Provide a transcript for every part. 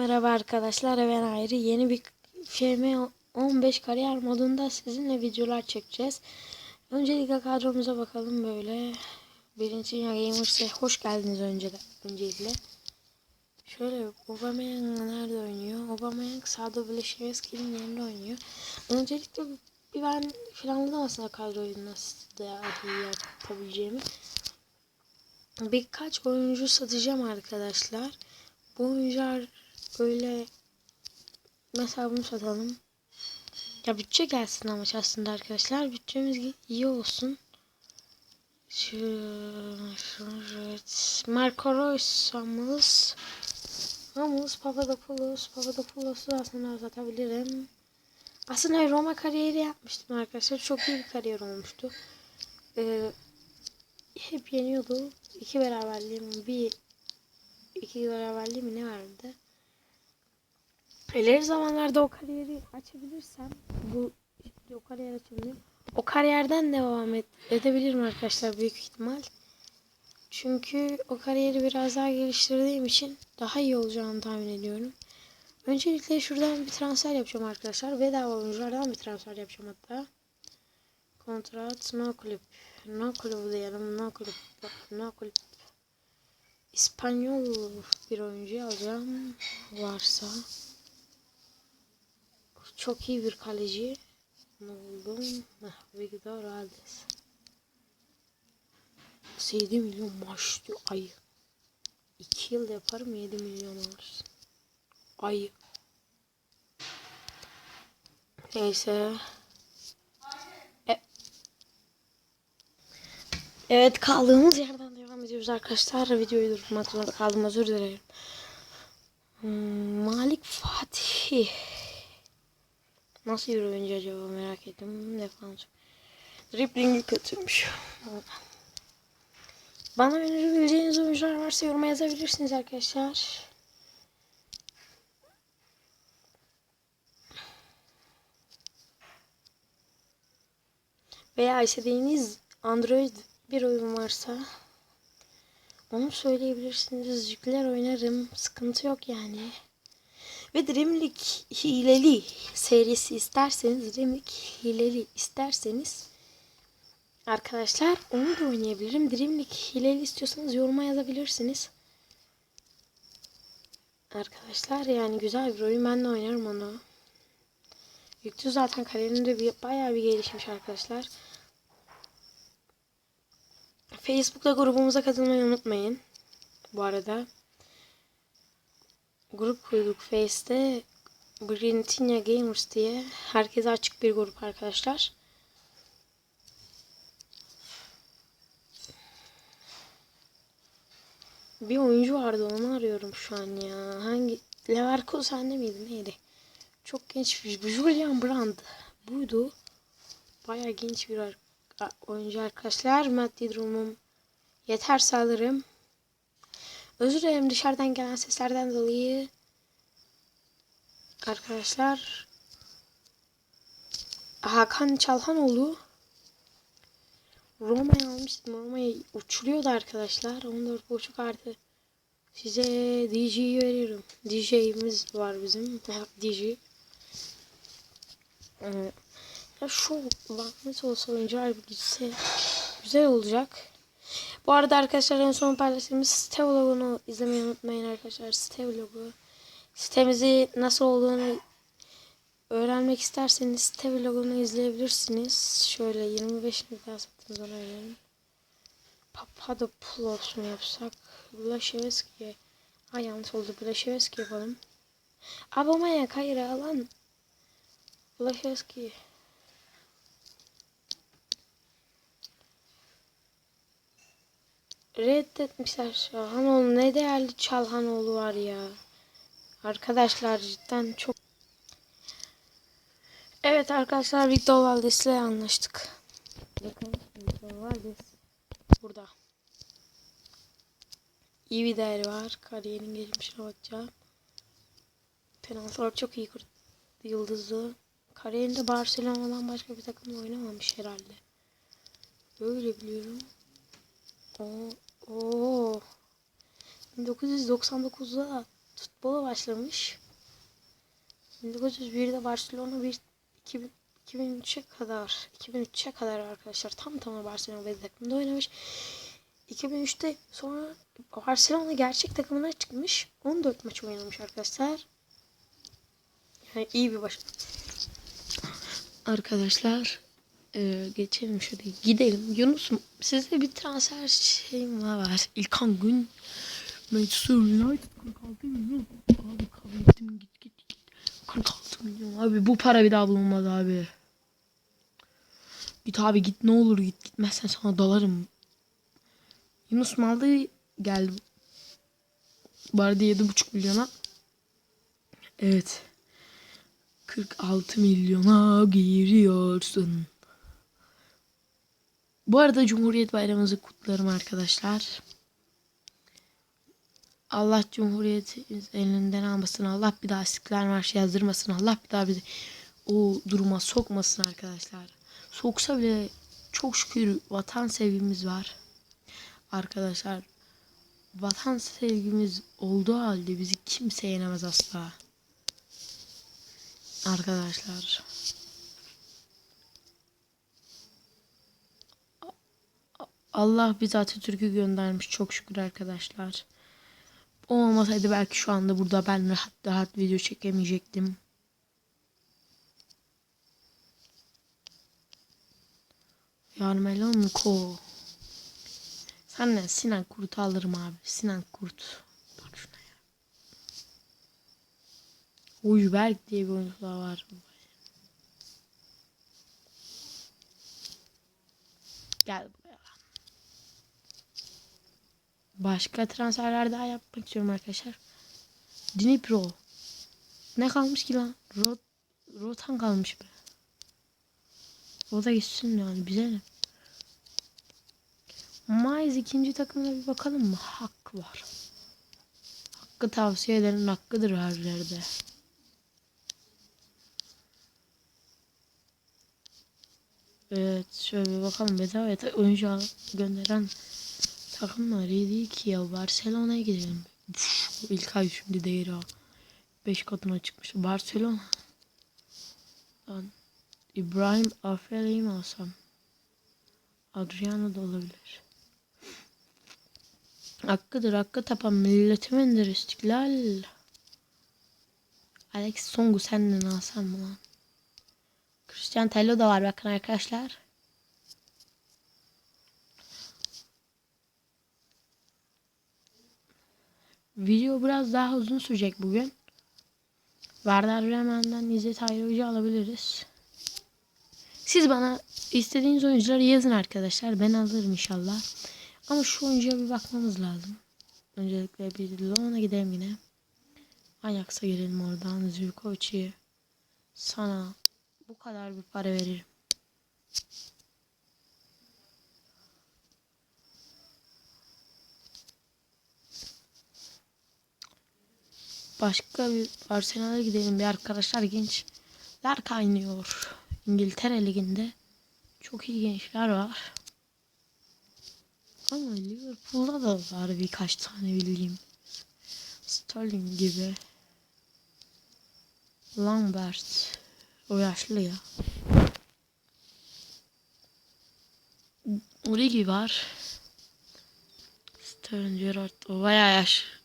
Merhaba arkadaşlar ben Ayrı yeni bir FM 15 kariyer modunda sizinle videolar çekeceğiz. Öncelikle kadromuza bakalım böyle. Birinci Dünya Gamers'e hoş geldiniz önce de, öncelikle. Şöyle Aubameyang nerede oynuyor? Aubameyang sağda Vleşevski'nin yerinde oynuyor. Öncelikle bir ben planladım aslında kadroyu nasıl da iyi yapabileceğimi. Birkaç oyuncu satacağım arkadaşlar. Bu oyuncular böyle mesela bunu satalım. Ya bütçe gelsin ama aslında arkadaşlar. Bütçemiz iyi olsun. Şu, şu evet. Marco Reus, Ramos. Ramos, Papadopoulos. Papadopoulos'u aslında satabilirim. Aslında Roma kariyeri yapmıştım arkadaşlar. Çok iyi bir kariyer olmuştu. Ee, hep yeniyordu. İki beraberliğim, bir iki beraberliği mi ne vardı? İleri zamanlarda o kariyeri açabilirsem bu o kariyer açabilirim. O kariyerden devam et, edebilirim arkadaşlar büyük ihtimal. Çünkü o kariyeri biraz daha geliştirdiğim için daha iyi olacağını tahmin ediyorum. Öncelikle şuradan bir transfer yapacağım arkadaşlar. Bedava oyunculardan bir transfer yapacağım hatta. Kontrat, no kulüp. No kulüp diyelim, no kulüp. No kulüp. İspanyol bir oyuncu alacağım. Varsa. Çok iyi bir kaleci. Ne buldum? Victor Aldes. 7 milyon maaş diyor ay. 2 yıl yaparım 7 milyon alırsın. Ay. Neyse. E evet kaldığımız yerden devam ediyoruz arkadaşlar. Videoyu durdurmak zorunda kaldım özür dilerim. Hmm, Malik Fatih. Nasıl bir oyuncu acaba merak ettim. Defans. Dribblingi kötüymüş. Bana önerebileceğiniz oyuncular varsa yoruma yazabilirsiniz arkadaşlar. Veya istediğiniz Android bir oyun varsa onu söyleyebilirsiniz. Yükler oynarım. Sıkıntı yok yani. Ve Dreamlik hileli serisi isterseniz, Dreamlik hileli isterseniz arkadaşlar onu da oynayabilirim. Dreamlik hileli istiyorsanız yoruma yazabilirsiniz. Arkadaşlar yani güzel bir oyun. Ben de oynarım onu. Yüklü zaten kariyerinde bir, bayağı bir gelişmiş arkadaşlar. Facebook'ta grubumuza katılmayı unutmayın. Bu arada grup kurduk Face'te Brintinia Gamers diye herkese açık bir grup arkadaşlar. Bir oyuncu vardı onu arıyorum şu an ya. Hangi Leverkusen'de miydi neydi? Çok genç bir Julian Brand buydu. Bayağı genç bir ar oyuncu arkadaşlar. Maddi durumum yeterse alırım. Özür dilerim dışarıdan gelen seslerden dolayı. Arkadaşlar. Hakan Çalhanoğlu. Roma'yı almıştım. Roma'yı uçuruyordu arkadaşlar. 14.5 artı. Size DJ'yi veriyorum. DJ'imiz var bizim. DJ. Ee, ya şu lanet olsa oyuncular gitse güzel olacak. Bu arada arkadaşlar en son paylaştığımız site vlogunu izlemeyi unutmayın arkadaşlar. Site vlogu. Sitemizi nasıl olduğunu öğrenmek isterseniz site vlogunu izleyebilirsiniz. Şöyle 25 dakika sattınız ona verelim. Papadopoulos mu yapsak? Blaşevski. Ay yanlış oldu. Blaşevski yapalım. Abamaya kayra alan. Blaşevski. Reddetmişler Çalhanoğlu. Ne değerli Çalhanoğlu var ya. Arkadaşlar cidden çok. Evet arkadaşlar Victor Valdes'le anlaştık. Bakın Victor Valdes burada. İyi bir değeri var. Kariyerin geçmişine bakacağım. Penaltılar çok iyi kurdu. Yıldızı. Kariyerinde Barcelona'dan başka bir takımda oynamamış herhalde. Öyle biliyorum. O, o. 1999'da futbola başlamış. 1901'de Barcelona bir 2000 2003'e kadar 2003'e kadar arkadaşlar tam tamına Barcelona bir takımda oynamış. 2003'te sonra Barcelona gerçek takımına çıkmış. 14 maç oynamış arkadaşlar. Yani iyi bir başarı. Arkadaşlar e, geçelim şöyle gidelim. Yunus size bir transfer şeyim var. İlkan Gün Manchester United 46 milyon. Abi kabul ettim git git git. 46 milyon abi bu para bir daha bulunmaz abi. Git abi git ne olur git gitmezsen sana dalarım. Yunus Maldı geldi. Bu arada 7,5 milyona. Evet. 46 milyona giriyorsun. Bu arada Cumhuriyet Bayramımızı kutlarım arkadaşlar. Allah Cumhuriyetimiz elinden almasın. Allah bir daha İstiklal Marşı yazdırmasın. Allah bir daha bizi o duruma sokmasın arkadaşlar. Soksa bile çok şükür vatan sevgimiz var. Arkadaşlar vatan sevgimiz olduğu halde bizi kimse yenemez asla. Arkadaşlar. Allah bize Atatürk'ü göndermiş çok şükür arkadaşlar. O olmasaydı belki şu anda burada ben rahat rahat video çekemeyecektim. Yarmelon Ko. Senle Sinan Kurt'u alırım abi. Sinan Kurt. Bak şuna ya. Uyberk diye bir oyuncu daha var. Gel buraya. Başka transferler daha yapmak istiyorum arkadaşlar. Dnipro. Ne kalmış ki lan? Rot Rotan kalmış be. O da gitsin yani bize ne? Mayıs ikinci takımına bir bakalım mı? Hak var. Hakkı tavsiye edenin hakkıdır her yerde. Evet şöyle bir bakalım bedava oyuncu gönderen takımlar iyi değil ki ya Barcelona'ya gidelim. Uf, ilk ay şimdi değeri o. 5 katına çıkmış. Barcelona. Lan, İbrahim Afella'yı mı alsam? Adriano da olabilir. Hakkıdır hakkı tapan milletimindir istiklal. Alex Songu senden alsam mı lan? Christian Tello da var bakın arkadaşlar. Video biraz daha uzun sürecek bugün. Werder Bremen'den İzzet Ayrıcı alabiliriz. Siz bana istediğiniz oyuncuları yazın arkadaşlar. Ben alırım inşallah. Ama şu oyuncuya bir bakmamız lazım. Öncelikle bir Lona gidelim yine. Ajax'a girelim oradan. Zülkoviç'i sana bu kadar bir para veririm. Başka bir Arsenal'a gidelim bir arkadaşlar gençler kaynıyor. İngiltere Ligi'nde çok iyi gençler var. Ama Liverpool'da da var birkaç tane bildiğim. Sterling gibi. Lambert. O yaşlı ya. Origi var. Sterling Gerrard. O bayağı yaş.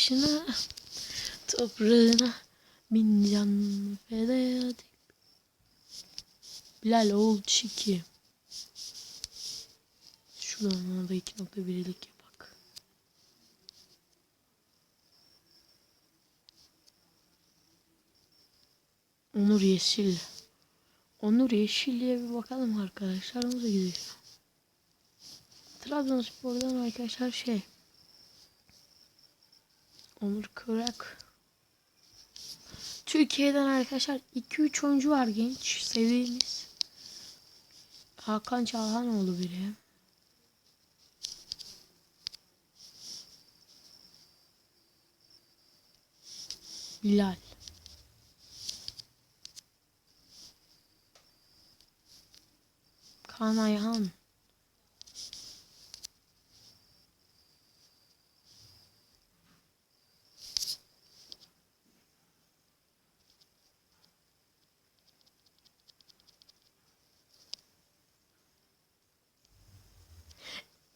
Taşına, toprağına bin can feda. Bilal oğul çiki. Şuradan ona da 2.1'lik yapak. Onur Yeşil. Onur Yeşil'e bir bakalım arkadaşlar. Da gidiyor. Trabzonspor'dan arkadaşlar şey. Onur Kırak. Türkiye'den arkadaşlar 2-3 oyuncu var genç sevdiğimiz. Hakan Çalhanoğlu biri. Bilal. Kaan Ayhan.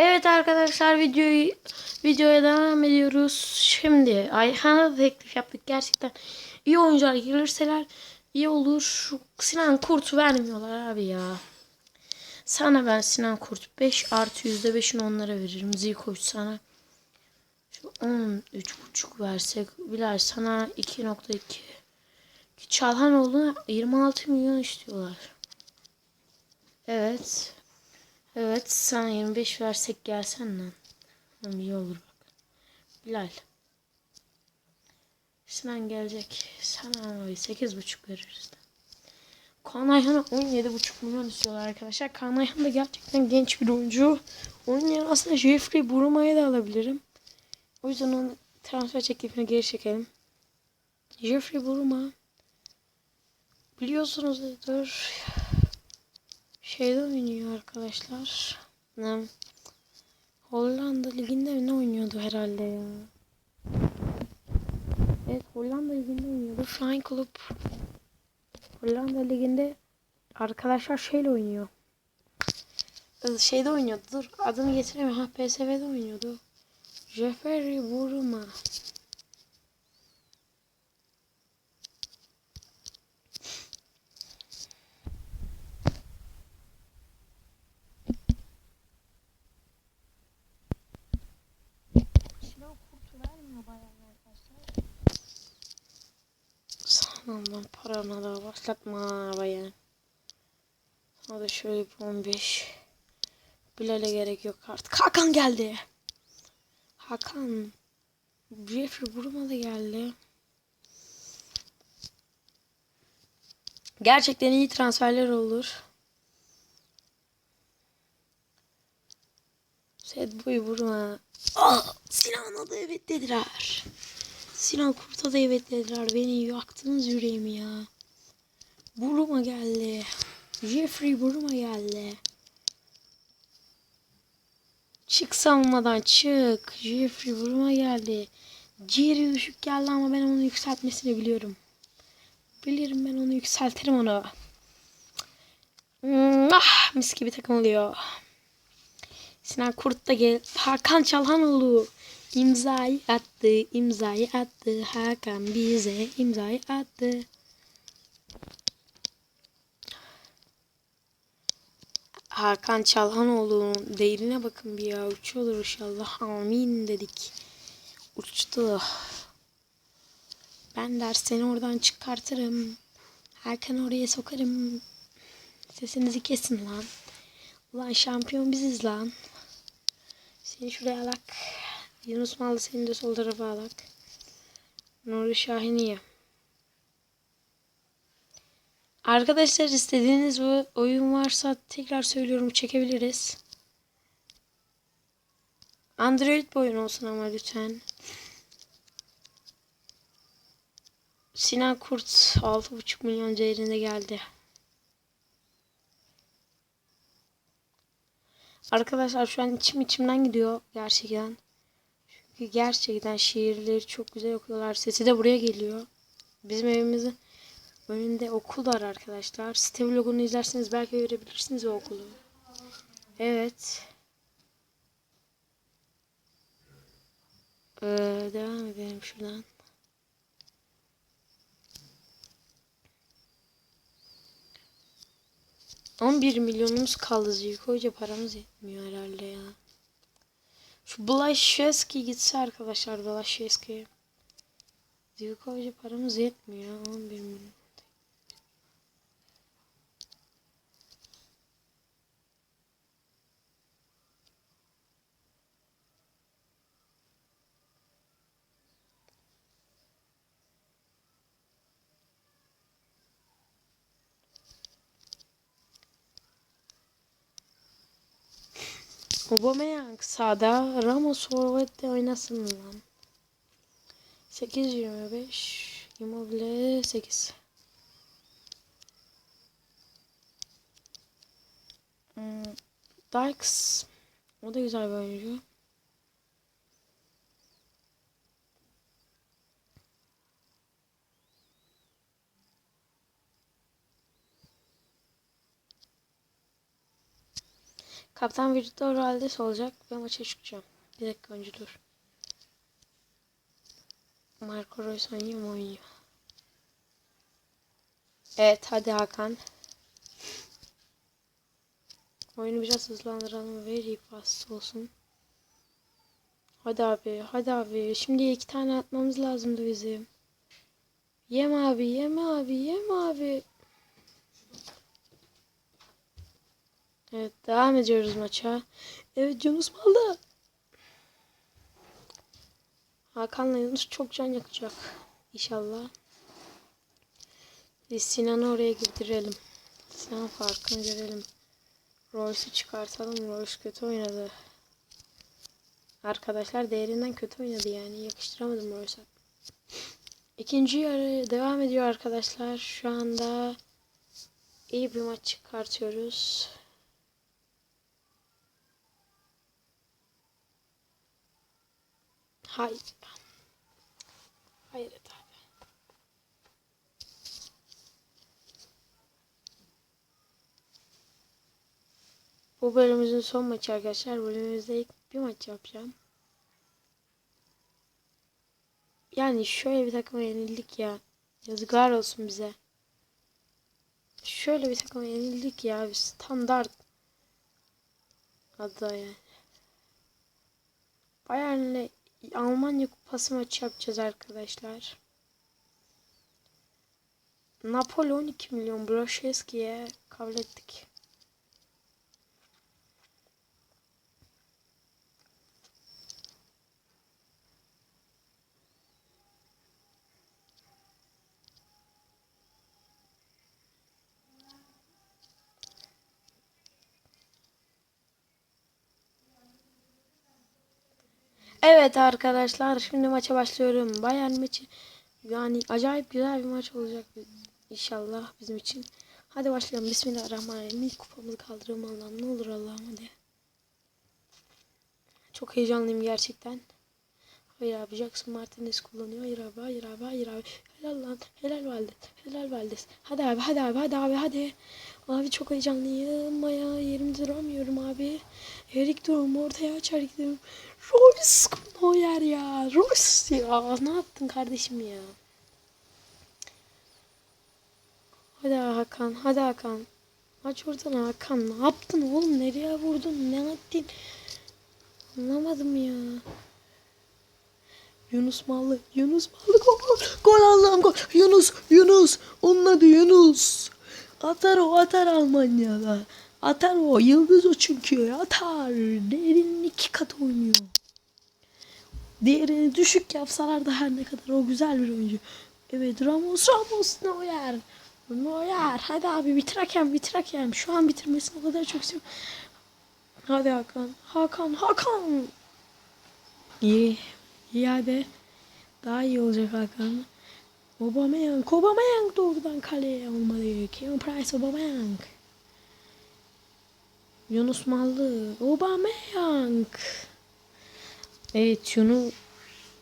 Evet arkadaşlar videoyu videoya devam ediyoruz. Şimdi Ayhan'a da teklif yaptık. Gerçekten iyi oyuncular gelirseler iyi olur. Sinan Kurt vermiyorlar abi ya. Sana ben Sinan Kurt 5 artı %5'ini onlara veririm. Zikoç sana. Şu 13.5 versek. Bilal sana 2.2. Çalhanoğlu'na 26 milyon istiyorlar. Evet. Evet sana 25 versek gelsen lan. Tamam iyi olur bak. Bilal. Sinan gelecek. Sana 8.5 veririz. Kaan Ayhan'a 17.5 milyon istiyorlar arkadaşlar. Kaan Ayhan da gerçekten genç bir oyuncu. Onun yerine aslında Jeffrey Buruma'yı da alabilirim. O yüzden onun transfer teklifini geri çekelim. Jeffrey Buruma biliyorsunuzdur şeyde oynuyor arkadaşlar. Ne? Hollanda liginde ne oynuyordu herhalde ya. Evet Hollanda liginde oynuyordu. Flying Club Hollanda liginde arkadaşlar şeyle oynuyor. Ee, Şeyde oynuyordu. Dur adını getiremiyorum. Ha PSV'de oynuyordu. Jeffrey Buruma. Sinan kurtu vermiyor bayağı arkadaşlar. Sanırım parana da başlatma bayan. Hadi şöyle bir 15. Bilal'e gerek yok artık. Hakan geldi. Hakan. Jeffrey Buruma da geldi. Gerçekten iyi transferler olur. Sad Boy Buruma. Ah, Sinan'a da evet dediler. Sinan Kurt'a da evet dediler. Beni yaktınız yüreğimi ya. Buruma geldi. Jeffrey Buruma geldi. Çık savunmadan çık. Jeffrey Buruma geldi. Ciğeri düşük geldi ama ben onu yükseltmesini biliyorum. Bilirim ben onu yükseltirim onu. Ah, mis gibi takım oluyor. Sinan Kurt da gel. Hakan Çalhanoğlu imzayı attı, imzayı attı. Hakan bize imzayı attı. Hakan Çalhanoğlu'nun değerine bakın bir ya. Uçuyordur inşallah. Amin dedik. Uçtu. Ben der seni oradan çıkartırım. Hakan oraya sokarım. Sesinizi kesin lan. Ulan şampiyon biziz lan. Seni şuraya alak. Yunus Mallı seni de sol tarafa alak. Nuri Şahiniye. Arkadaşlar istediğiniz bu oyun varsa tekrar söylüyorum çekebiliriz. Android bir oyun olsun ama lütfen. Sinan Kurt 6,5 milyon değerinde geldi. Arkadaşlar şu an içim içimden gidiyor gerçekten. Çünkü gerçekten şiirleri çok güzel okuyorlar. Sesi de buraya geliyor. Bizim evimizin önünde okul var arkadaşlar. Site vlogunu izlerseniz belki görebilirsiniz o okulu. Evet. Ee, devam edelim şuradan. On bir milyonumuz kaldı Ziyko Hoca paramız yetmiyor herhalde ya. Şu Blaşeski gitse arkadaşlar Blaşeski. Ziyko Hoca paramız yetmiyor 11 milyon. Aubameyang sağda Ramos forvette oynasın lan. 8-25 Immobile 8. Hmm, Dykes. O da güzel bir oyuncu. Kaptan Victor Valdes olacak ve maça çıkacağım. Bir dakika önce dur. Marco Reus oynuyor mu oynuyor. Evet hadi Hakan. Oyunu biraz hızlandıralım ve rifast olsun. Hadi abi hadi abi. Şimdi iki tane atmamız lazımdı bizim. Yem abi yeme abi yeme abi. Evet devam ediyoruz maça. Evet Yunus Malda. Hakan'la Yunus çok can yakacak. İnşallah. Biz Sinan'ı oraya girdirelim. Sinan farkını görelim. Royce'u çıkartalım. Royce kötü oynadı. Arkadaşlar değerinden kötü oynadı yani. Yakıştıramadım Royce'a. İkinci yarı devam ediyor arkadaşlar. Şu anda iyi bir maç çıkartıyoruz. Hayır. Hayır abi. Bu bölümümüzün son maçı arkadaşlar. Bölümümüzde ilk bir maç yapacağım. Yani şöyle bir takıma yenildik ya. Yazıklar olsun bize. Şöyle bir takıma yenildik ya. Bir standart adı yani. Bayern'le Almanya kupası maçı yapacağız arkadaşlar. Napoli 12 milyon Broşeski'ye kabul ettik. Evet arkadaşlar şimdi maça başlıyorum. Bayern maçı yani acayip güzel bir maç olacak inşallah bizim için. Hadi başlayalım. Bismillahirrahmanirrahim. İlk kupamızı kaldıralım Allah'ım. Ne olur Allah'ım hadi. Çok heyecanlıyım gerçekten. Hayır abi Jackson Martinez kullanıyor. Hayır abi hayır abi hayır abi. Helal lan. Helal Valdes. Helal Valdes. Hadi abi hadi abi hadi abi hadi. Abi çok heyecanlıyım. Maya yerimde duramıyorum abi. Erik durum ortaya açar gidiyorum. Royce Neuer ya. Royce ya. Ne yaptın kardeşim ya? Hadi Hakan. Hadi Hakan. Aç oradan Hakan. Ne yaptın oğlum? Nereye vurdun? Ne yaptın? Anlamadım ya. Yunus Mallı. Yunus Mallı gol. Gol Allah'ım gol. Yunus. Yunus. Onun adı Yunus. Atar o atar Almanya'da. Atar o. Yıldız o çünkü. Atar. Değerinin iki katı oynuyor. Değerini düşük yapsalar da her ne kadar o güzel bir oyuncu. Evet Ramos Ramos Neuer. Neuer. Hadi abi bitir hakem bitir hakem. Şu an bitirmesini o kadar çok istiyorum. Hadi Hakan. Hakan Hakan. İyi. İyi hadi. Daha iyi olacak Hakan. Aubameyang. Aubameyang doğrudan kaleye olmalı. Kevin Price Aubameyang. Yunus Mallı. Aubameyang. Evet Yunus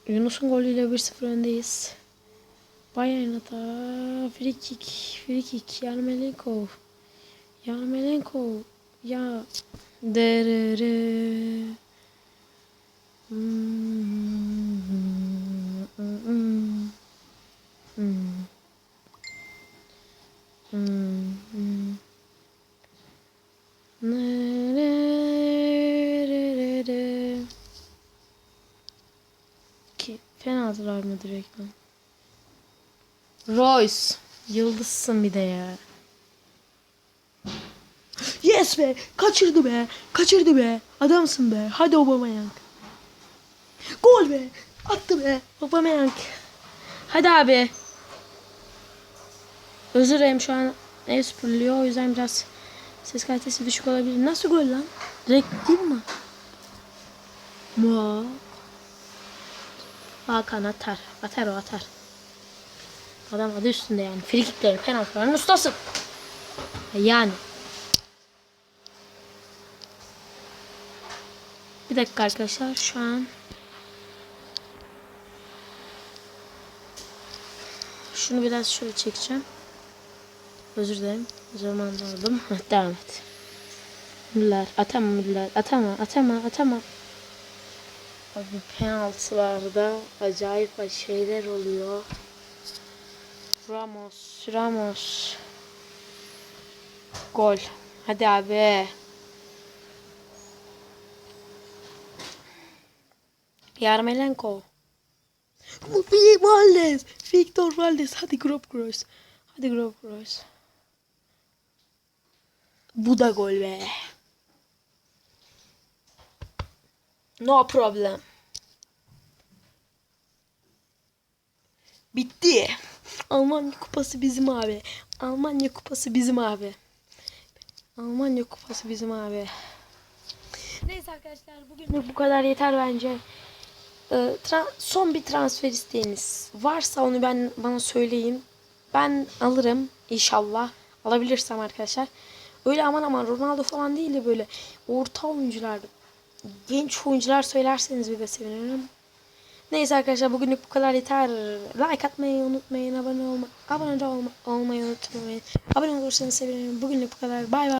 Yunus'un golüyle 1-0 öndeyiz. Bayern hata. Free kick. Free kick. Yarmolenkov. Yarmolenkov. Ya. Derere. Hmm. Hmm. Hmm. Hmm. Hmm. Ki fenadılar mı direkt lan? Royce. Yıldızsın bir de ya. Yes be. Kaçırdı be. Kaçırdı be. Adamsın be. Hadi Aubameyang. Gol be. Attı be. Aubameyang. Hadi abi. Özür dilerim şu an ev süpürülüyor. O yüzden biraz ses kalitesi düşük olabilir. Nasıl gol lan? Direkt değil mi? Mua. Hakan atar. Atar o atar. Adam adı üstünde yani. Frikikleri, penaltıların ustası. Yani. Bir dakika arkadaşlar şu an şunu biraz şöyle çekeceğim. Özür dilerim. Zamanında aldım. Devam et. Müller. Atama Müller. Atama. Atama. Atama. Abi penaltılarda acayip şeyler oluyor. Ramos. Ramos. Gol. Hadi abi. Yarmolenko. Valdes. Victor Valdes. Hadi Grop Gross. Hadi Grop Gross. Bu da gol be. No problem. Bitti. Almanya kupası bizim abi. Almanya kupası bizim abi. Almanya kupası bizim abi. Neyse arkadaşlar bugün bu kadar yeter bence. Ee, son bir transfer isteğiniz varsa onu ben bana söyleyin. Ben alırım inşallah. Alabilirsem arkadaşlar. Öyle aman aman Ronaldo falan değil de böyle orta oyuncular, genç oyuncular söylerseniz bir de sevinirim. Neyse arkadaşlar bugünlük bu kadar yeter. Like atmayı unutmayın. Abone olma, abone olma, olmayı unutmayın. Abone olursanız sevinirim. Bugünlük bu kadar. Bay bay.